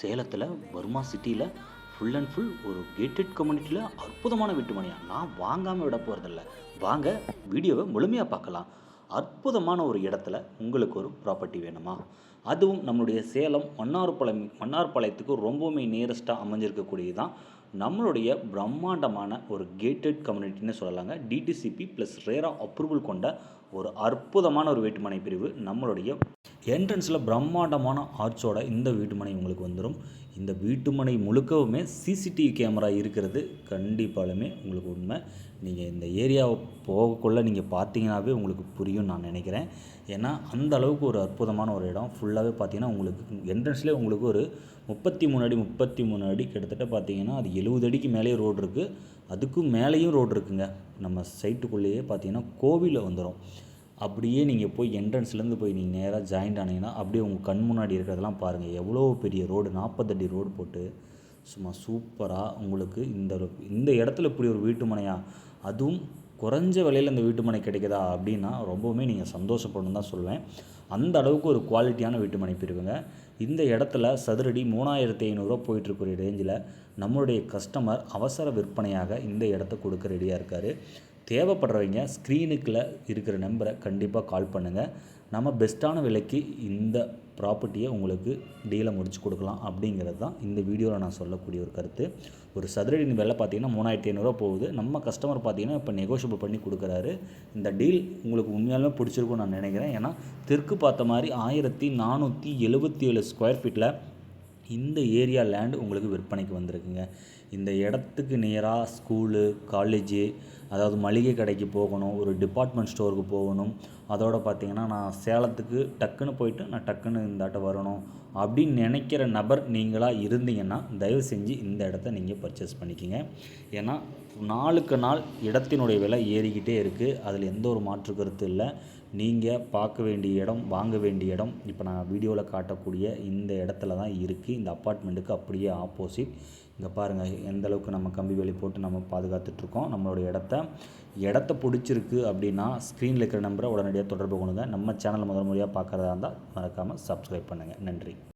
சேலத்தில் வர்மா சிட்டியில் full and full ஒரு கேட்டட் கம்யூனிட்டியில் அற்புதமான வீட்டுமனையா நான் வாங்காமல் விட போகிறதில்ல வாங்க வீடியோவை முழுமையாக பார்க்கலாம். அற்புதமான ஒரு இடத்துல உங்களுக்கு ஒரு ப்ராப்பர்ட்டி வேணுமா? அதுவும் நம்மளுடைய சேலம் மன்னார்பாளையம் மன்னார்பாளையத்துக்கு ரொம்பவுமே நியரஸ்ட்டாக அமைஞ்சிருக்கக்கூடியது தான் நம்மளுடைய பிரம்மாண்டமான ஒரு கேட்டட் கம்யூனிட்டின்னு சொல்லலாங்க. டிடிசிபி ப்ளஸ் ரேரா அப்ரூவல் கொண்ட ஒரு அற்புதமான ஒரு வீட்டுமனை பிரிவு நம்மளுடைய என்ட்ரன்ஸில் பிரம்மாண்டமான ஆர்ச்சோட இந்த வீட்டுமனை உங்களுக்கு வந்துடும் இந்த வீட்டுமனை முழுக்கவுமே சிசிடிவி கேமரா இருக்கிறது. கண்டிப்பாலுமே உங்களுக்கு உண்மை. நீங்கள் இந்த ஏரியாவை போகக்குள்ளே நீங்கள் பார்த்தீங்கன்னாவே உங்களுக்கு புரியும் நான் நினைக்கிறேன். ஏன்னா அந்த அளவுக்கு ஒரு அற்புதமான ஒரு இடம். ஃபுல்லாகவே பார்த்தீங்கன்னா உங்களுக்கு என்ட்ரன்ஸ்லேயே உங்களுக்கு ஒரு முப்பத்தி மூணு அடி முப்பத்தி மூணு அடி கிட்டத்தட்ட பார்த்தீங்கன்னா அது எழுபது அடிக்கு மேலேயே ரோடு இருக்குது அதுக்கும் மேலேயும் ரோடு இருக்குங்க. நம்ம சைட்டுக்குள்ளேயே பார்த்தீங்கன்னா கோவிலில் வந்துடும் அப்படியே நீங்கள் போய் என்ட்ரன்ஸ்லேருந்து போய் நீங்கள் நேராக ஜாயின்ட் ஆனீங்கன்னா அப்படியே உங்கள் கண் முன்னாடி இருக்கிறதெல்லாம் பாருங்கள் எவ்வளோ பெரிய ரோடு நாற்பத்தடி ரோடு போட்டு சும்மா சூப்பராக உங்களுக்கு இந்த இந்த இடத்துல இப்படி ஒரு வீட்டுமனையா அதுவும் குறைஞ்ச விலையில் இந்த வீட்டுமனை கிடைக்குதா அப்படின்னா ரொம்பவுமே நீங்கள் சந்தோஷப்படணும் தான் சொல்லுவேன் அந்த அளவுக்கு ஒரு குவாலிட்டியான வீட்டுமனை பிரிவுங்க இந்த இடத்துல சதுரடி மூணாயிரத்தி ஐநூறுரூவா போயிட்டுருக்கிற ரேஞ்சில் நம்மளுடைய கஸ்டமர் அவசர விற்பனையாக இந்த இடத்த கொடுக்க ரெடியாக இருக்கார். தேவைப்படுறவங்க ஸ்க்ரீனுக்குள்ள இருக்கிற நம்பரை கண்டிப்பாக கால் பண்ணுங்கள் நம்ம பெஸ்ட்டான விலைக்கு இந்த ப்ராப்பர்ட்டியை உங்களுக்கு டீலை முடிச்சு கொடுக்கலாம் அப்படிங்கிறது தான் இந்த வீடியோவில் நான் சொல்லக்கூடிய ஒரு கருத்து. ஒரு சதுரடி விலை பார்த்தீங்கன்னா மூணாயிரத்தி ஐநூறுரூவா போகுது. நம்ம கஸ்டமர் பார்த்தீங்கன்னா இப்போ நெகோஷியபிள் பண்ணி கொடுக்குறாரு. இந்த டீல் உங்களுக்கு உண்மையாலுமே பிடிச்சிருக்கும்னு நான் நினைக்கிறேன். ஏன்னா தெற்கு பார்த்த மாதிரி ஆயிரத்தி நானூற்றி எழுபத்தி ஏழு ஸ்கொயர் ஃபீட்டில் இந்த ஏரியா லேண்ட் உங்களுக்கு விற்பனைக்கு வந்திருக்குங்க. இந்த இடத்துக்கு நேராக ஸ்கூலு காலேஜு அதாவது மளிகை கடைக்கு போகணும் ஒரு டிபார்ட்மெண்ட் ஸ்டோருக்கு போகணும். அதோடு பார்த்திங்கன்னா நான் சேலத்துக்கு டக்குன்னு போயிட்டு நான் டக்குன்னு இந்தாட்ட வரணும். அப்படின்னு நினைக்கிற நபர் நீங்களாக இருந்தீங்கன்னா தயவு செஞ்சு இந்த இடத்த நீங்கள் பர்ச்சேஸ் பண்ணிக்கோங்க. ஏன்னா நாளுக்கு நாள் இடத்தினுடைய விலை ஏறிக்கிட்டே இருக்குது அதில் எந்த ஒரு மாற்று கருத்து இல்லை. நீங்கள் பார்க்க வேண்டிய இடம் வாங்க வேண்டிய இடம் இப்போ நான் வீடியோவில் காட்டக்கூடிய இந்த இடத்துல தான் இருக்குது இந்த அப்பார்ட்மெண்ட்டுக்கு அப்படியே ஆப்போசிட். இங்கே பாருங்கள் எந்தளவுக்கு நம்ம கம்பி வேலி போட்டு நம்ம பாதுகாத்துட்ருக்கோம் நம்மளோட இடத்த இடத்த பிடிச்சிருக்கு அப்படின்னா ஸ்க்ரீனில் இருக்கிற நம்பரை உடனடியாக தொடர்பு கொள்ளுங்கள் நம்ம சேனல் முதல் முறையாக பார்க்குறதா இருந்தால் மறக்காமல் சப்ஸ்கிரைப் பண்ணுங்கள் நன்றி.